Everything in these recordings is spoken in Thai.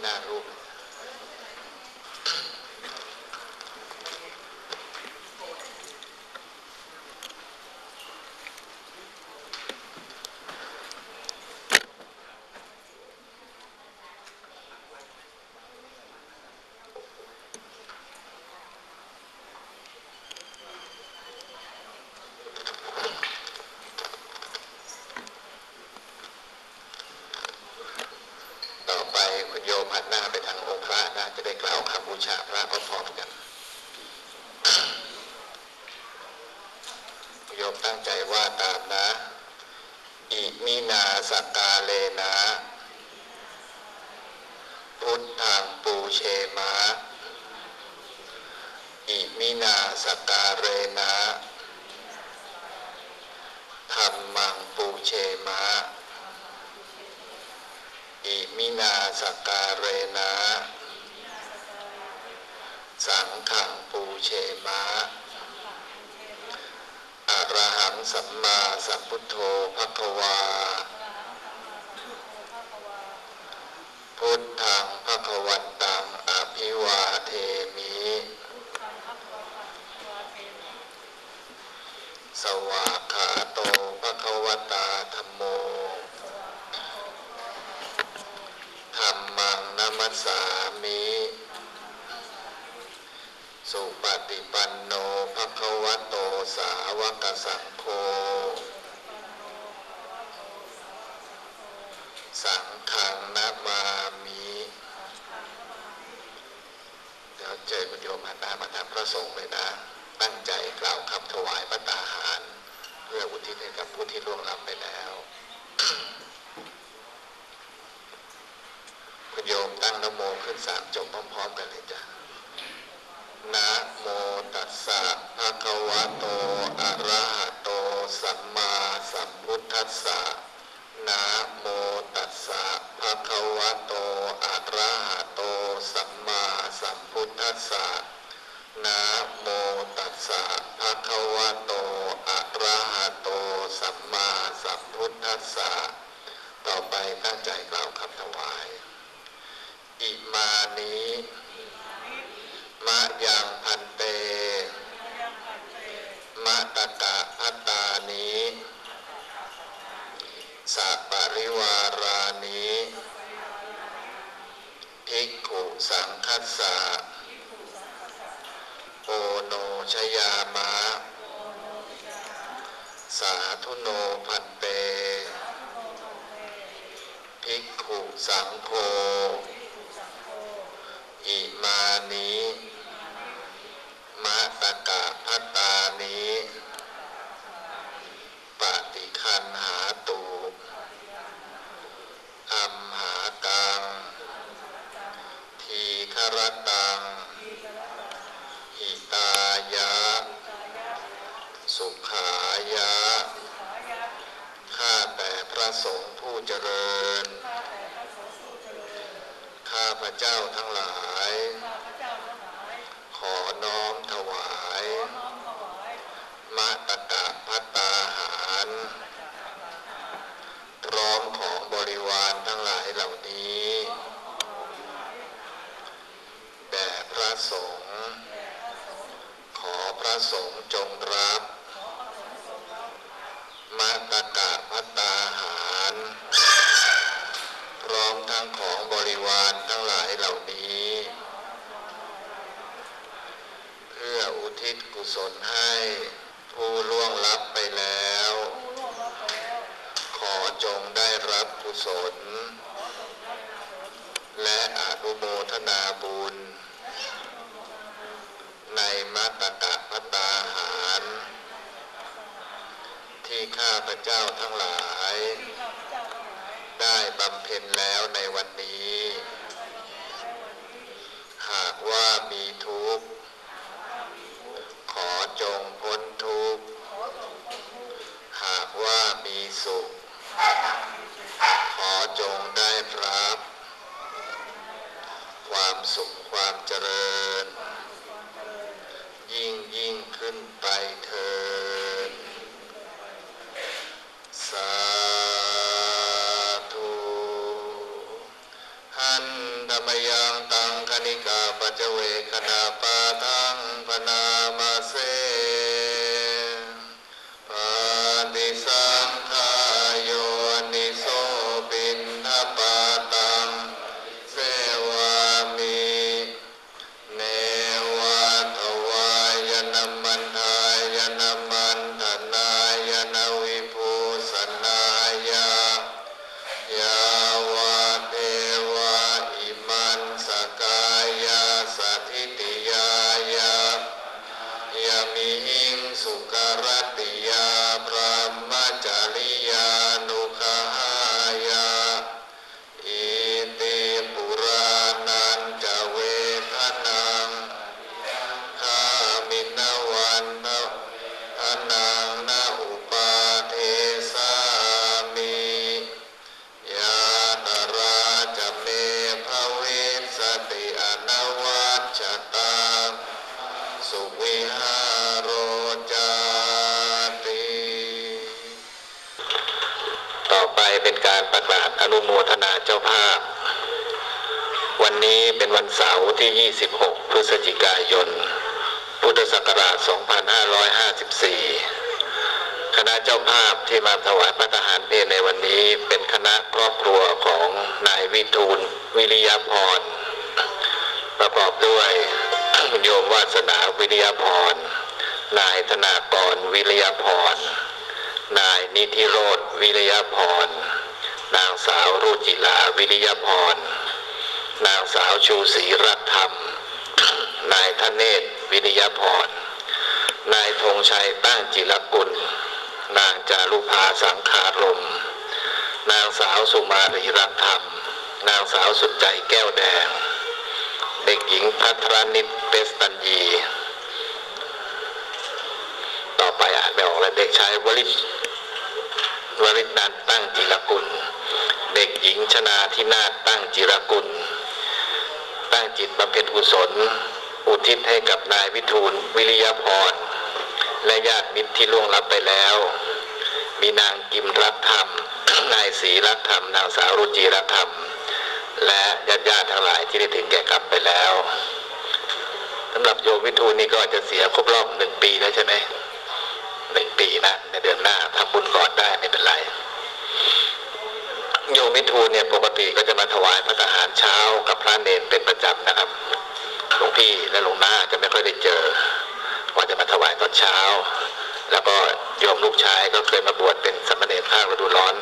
ไม่น่ารู้ ฉาบพระพร้อมกันโยมตั้งใจว่าตามนะ อิมินาสกาเลนะ พุทธังปูเชมะ อิมินาสกาเรนะธรรมังปูเชมะ อิมินาสกาเรนะ สังฆังปูเชมะอรหังสัมมาสัมพุทโธภควา พุทธังภควันตังอภิวาเทมิ สวากขาโตภควตาธรรมโมธรรมังนัมัสสามิ สุปฏิปันโนภควโตสาวกสังโฆ สังฆังนามามิ เดี๋ยวเจอคุณโยมหันหน้ามาทางพระสงฆ์เลยนะ ตั้งใจกล่าวคำถวายพระตาหาร เพื่ออุทิศให้กับผู้ที่ล่วงลับไปแล้ว คุณโยมตั้งนโมขึ้นสามจบพร้อมๆกันเลยจ้ะ นะโมตัสสะภะคะวะโต อะระหะโต สัมมาสัมพุทธัสสะ นะโมตัสสะภะคะวะโต อะระหะโต สัมมาสัมพุทธั สสะนะโมตัสสะภะคะวะโตอะระหะโตสัมมาสัมพุทธัสสะต่อไปตั้งใจกล่าวคำถวาย อิมานิมะยังพันเตมะตะกะพัตตานิสัปริวารานิภิกขุสังคัสสะ ชยามะ สาธุโนพันเตภิกขุสังโฆ อิมานิมะตะกะพัตตานิปฏิคันหาตุอัมหากัง ทีครตัง หิตายะ สุขายะ ข้าแต่พ ระสงฆ์ผู้เจริญ ข้าพระเจ้าทั้งหลาย ขอน้อมถวายมะตะกะพัตตาหารพร้อมของบริวารทั้งหลายเหล่านี้ แด่พระสงฆ์ ขอพระสงฆ์จงรับมะตะกะพัตตาหาร พร้อมทั้งของบริวารทั้งหลายเหล่านี้ เพื่ออุทิศกุศลให้ผู้ล่วงลับไปแล้ว ขอจงได้รับกุศล และอนุโมทนาบุญ ในมัตตกะพัตตาหาร ที่ ข้าพระเจ้าทั้งหลาย ได้บำเพ็ญแล้วในวันนี้ หากว่ามีทุกข์ ขอจงพ้นทุกข์ หากว่ามีสุข ขอจงได้รับ ความสุขความเจริญ ยิ่งยิ่งขึ้นไปเถิด มยังตังคณิกาปัจเวคณาป การประกาศอนุโมทนาเจ้าภาพ วันนี้เป็นวันเสาร์ที่ 26 พฤศจิกายน พุทธศักราช 2554 คณะเจ้าภาพที่มาถวายพระทหารเพลในวันนี้เป็นคณะครอบครัวของนายวิทูลวิริยพร ประกอบด้วยโยมวาสนาวิริยพร นายธนากรวิริยพรนายนิธิโรธวิริยพร นางสาวรุจิลาวิริยพร นางสาวชูศรีรักธรรม นายธเนศวิริยพร นายธงชัยตั้งจิรกุล นางจารุภาสังคารม นางสาวสุมารีรักธรรม นางสาวสุดใจแก้วแดง เด็กหญิงพัทรนิตเปสตันยีต่อไปอ่านไม่ออกแล้วเด็กชายวริศวริศนันตั้งจิรกุล เด็กหญิงชนาธินาตั้งจิรกุล ตั้งจิตบำเพ็ญกุศล อุทิศให้กับนายวิทูลวิริยพร และญาติมิตรที่ล่วงลับไปแล้ว มีนางกิมรักธรรม นายศรีรักธรรม นางสาวรุจีรักธรรม และญาติญาติๆทั้งหลายที่ได้ถึงแก่กรรมไปแล้วสำหรับโยมวิทูลนี่ก็จะเสียครบรอบหนึ่งปีแล้วใช่ไหมหนึ่งปีนะในเดือนหน้าทำบุญก่อนได้ไม่เป็น โยมวิทูลเนี่ยปกติก็จะมาถวายพระทหารเช้ากับพระเนนเป็นประจำนะครับหลวงพี่และหลวงน้าจะไม่ค่อยได้เจอว่าจะมาถวายตอนเช้า แล้วก็โยมลูกชายก็เคยมาบวชเป็นสามเณรภาคฤดูร้อน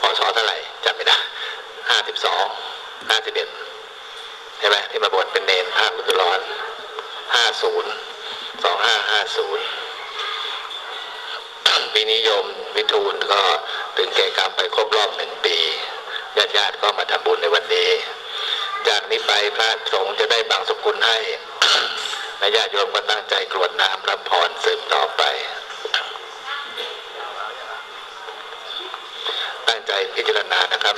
พศเท่าไหร่จำไม่ได้ห้าสิบสองห้าสิบเอ็ดใช่ไหมที่มาบวชเป็นเนรภาคฤดูร้อนห้าศูนย์สองห้าห้าศูนย์ ปีนิยม วิทูลก็ถึงแก่กรรมไปครบรอบหนึ่งปีญาติญาติก็มาทำบุญในวันนี้ จากนี้ไปพระสงฆ์จะได้บางสกุลให้และญาติโยมก็ตั้งใจกรวดน้ำรับพรสืบต่อไป ตั้งใจพิจารณานะครับ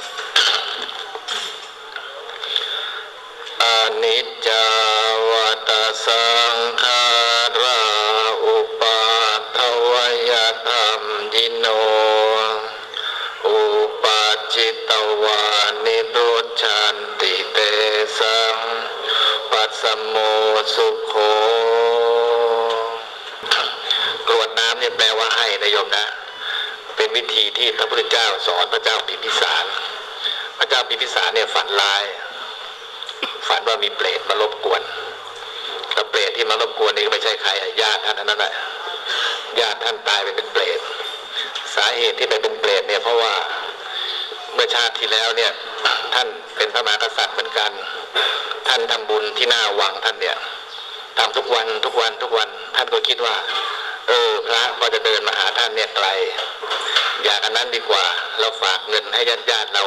อนิจจาวัตสังขารา นะ เป็นวิธีที่พระพุทธเจ้าสอนพระเจ้าพิมพิสาร พระเจ้าพิมพิสารเนี่ยฝันร้าย ฝันว่ามีเปรตมารบกวนแล้วเปรตที่มารบกวนนี่ก็ไม่ใช่ใครญาติท่านนนั้นแหละญาติท่านตายไปเป็นเปรตสาเหตุที่ไปเป็นเปรตเนี่ยเพราะว่าเมื่อชาติที่แล้วเนี่ยท่านเป็นพระมหากษัตริย์เหมือนกัน ท่านทำบุญที่หน้าวังท่านเนี่ยทำทุกวันทุกวันทุกวัน ท่านก็คิดว่า เออพระพอจะเดินมาหาท่านเนี่ยไกลอยากอันนั้นดีกว่า เราฝากเงินให้ญาติญาติเรา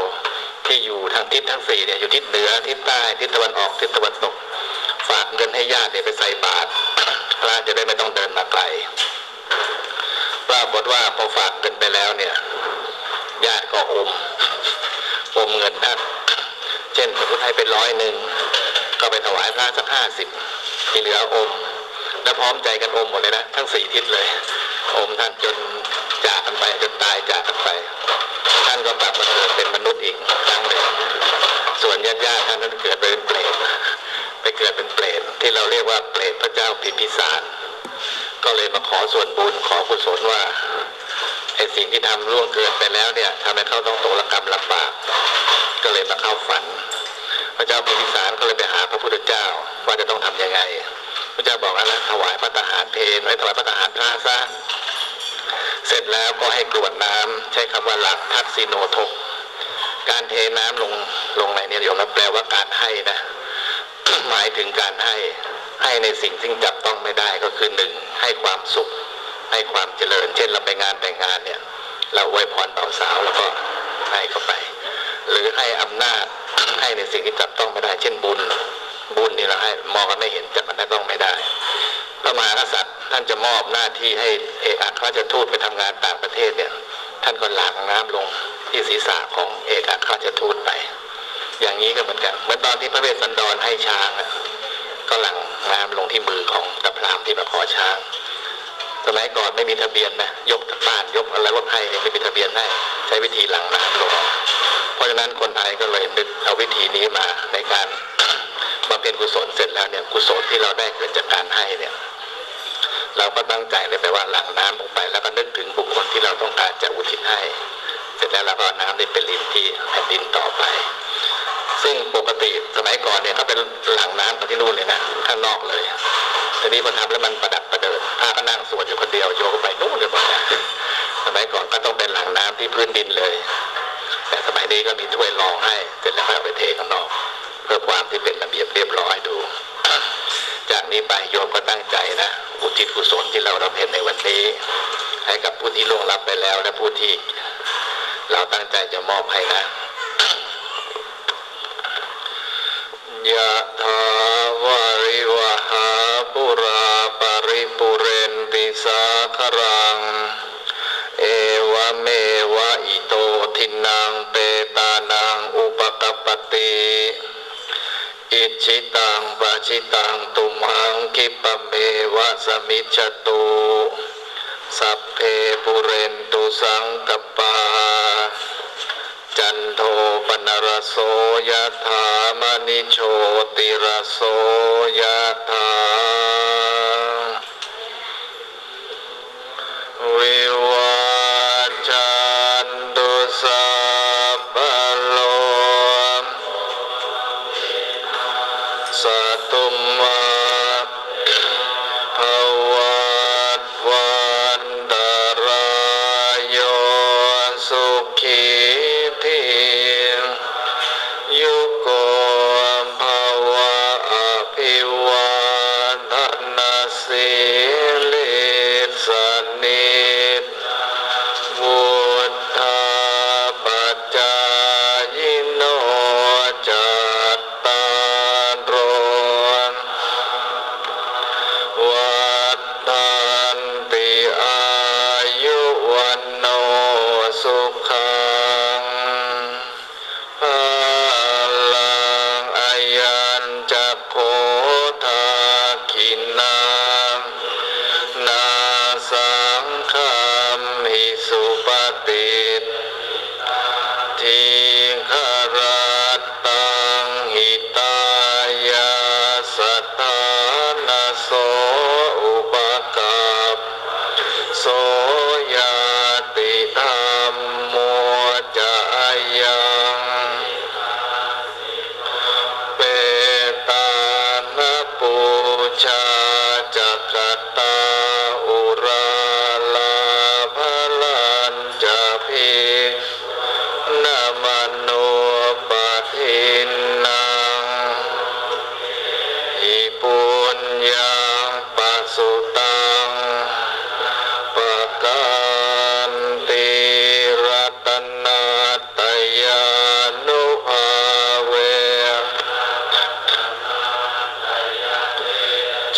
ที่อยู่ทางทิศทั้งสี่เนี่ยอยู่ทิศเหนือทิศใต้ทิศตะวันออกทิศตะวันตก ฝากเงินให้ญาติเนี่ยไปใส่บาตรพระจะได้ไม่ต้องเดินมาไกลปรากฏว่าพอฝากเงินไปแล้วเนี่ยญาติก็อมอมเงินท่านเช่นสมมติให้เป็นร้อยหนึ่งก็ไปถวายพระสักห้าสิบที่เหลืออม แล้วพร้อมใจกันอมหมดเลยนะทั้งสี่ทิศเลย อมท่านจนจากกันไปจนตายจากกันไป ท่านก็กลับมาเกิดเป็นมนุษย์อีกครั้งหนึ่งส่วนญาติญาติๆท่านนั้นเกิดเป็นเปรตไปเกิดเป็นเปรตที่เราเรียกว่าเปรตพระเจ้าพิมพิสารก็เลยมาขอส่วนบุญขอกุศลว่าไอสิ่งที่ทำล่วงเกินไปแล้วเนี่ยทำให้เขาต้องตกระกรรมลำบาก ก็เลยมาเข้าฝัน พระเจ้าพิมพิสารก็เลยไปหาพระพุทธเจ้าว่าจะต้องทำยังไง พระเจ้าบอกแล้วถวายพระทหารเพลไว้ถวายพระทหารพระซะเสร็จแล้วก็ให้กรวดน้ำใช้คำว่าหลักทักษิโนทก การเทน้ำลงลงในเนี่ยโยมนะแปลว่าการให้นะ หมายถึงการให้ให้ในสิ่งที่จับต้องไม่ได้ก็คือหนึ่งให้ความสุข ให้ความเจริญ เช่นเราไปงานแต่งงานเนี่ย เราอวยพรเบ่าสาวแล้วก็ให้เข้าไป หรือให้อำนาจให้ในสิ่งที่จับต้องไม่ได้ เช่นบุญบุญนี่เราให้มองกันไม่เห็นจั มากษัตริย์ ท่านจะมอบหน้าที่ให้เอกอัครราชทูตไปทำงานต่างประเทศเนี่ย ท่านก็หลากน้ำลงที่ศีรษะของเอกอัครราชทูตไป อย่างนี้ก็เหมือนกันเหมือนตอนที่พระเวสสันดรให้ช้างก็หลั่งน้ำลงที่มือของตะพรามที่มาขอช้างสมัยก่อนไม่มีทะเบียนนะยกบ้านยกอะไรรถให้ไม่มีทะเบียนให้ใช้วิธีหลังน้ำลง เพราะฉะนั้นคนไทยก็เลยนึกเอาวิธีนี้มาในการบำเพ็ญกุศลเสร็จแล้วเนี่ยกุศลที่เราได้เกิดจากการให้เนี่ย เราก็ตั้งใจเลยไปว่าหลังน้ำลงไป แล้วก็นึกถึงบุคคลที่เราต้องการจะอุทิศให้ เสร็จแล้วเราก็เอาน้ำนี่เป็นลินที่แผ่นดินต่อไป ซึ่งปกติสมัยก่อนเนี่ยเขาเป็นหลังน้ำกันที่นู่นเลยนะข้างนอกเลยทีนี้พอทำแล้วมันประดับประเดิดพระก็นั่งสวดอยู่คนเดียวโยกไปนู่นเลยหมดนะสมัยก่อนก็ต้องเป็นหลังน้ำที่พื้นดินเลย แต่สมัยนี้ก็มีถ้วยรองให้เสร็จแล้วก็เอาไปเทข้างนอก เพื่อความที่เป็นระเบียบเรียบร้อยดู นี้ไปโยมก็ตั้งใจนะ อุทิศกุศลที่เราเราเห็นในวันนี้ ให้กับผู้ที่ล่วงลับไปแล้วและผู้ที่ เราตั้งใจจะมอบให้นะยะถาวาริวหาปุราปาริปุเรนติสาครัง เอวเมวะอิโตทินังเปตานังอุปกปปติอิ ชิตังปะชิตังตุมังคิปเมวะสมิจโตุสัพเพปุเรนตุสังกปา จันโทปนรโสยถามณิโชติรโสยถา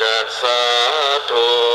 จัสสาธุคโล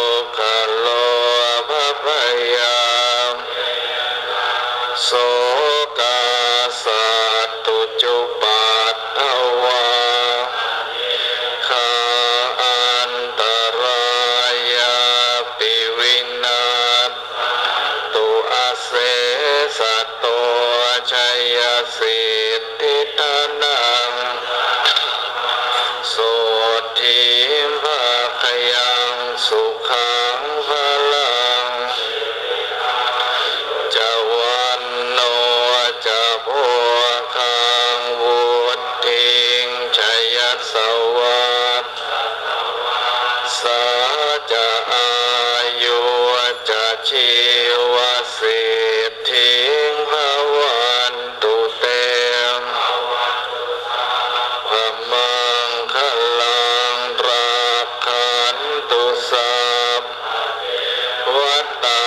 ง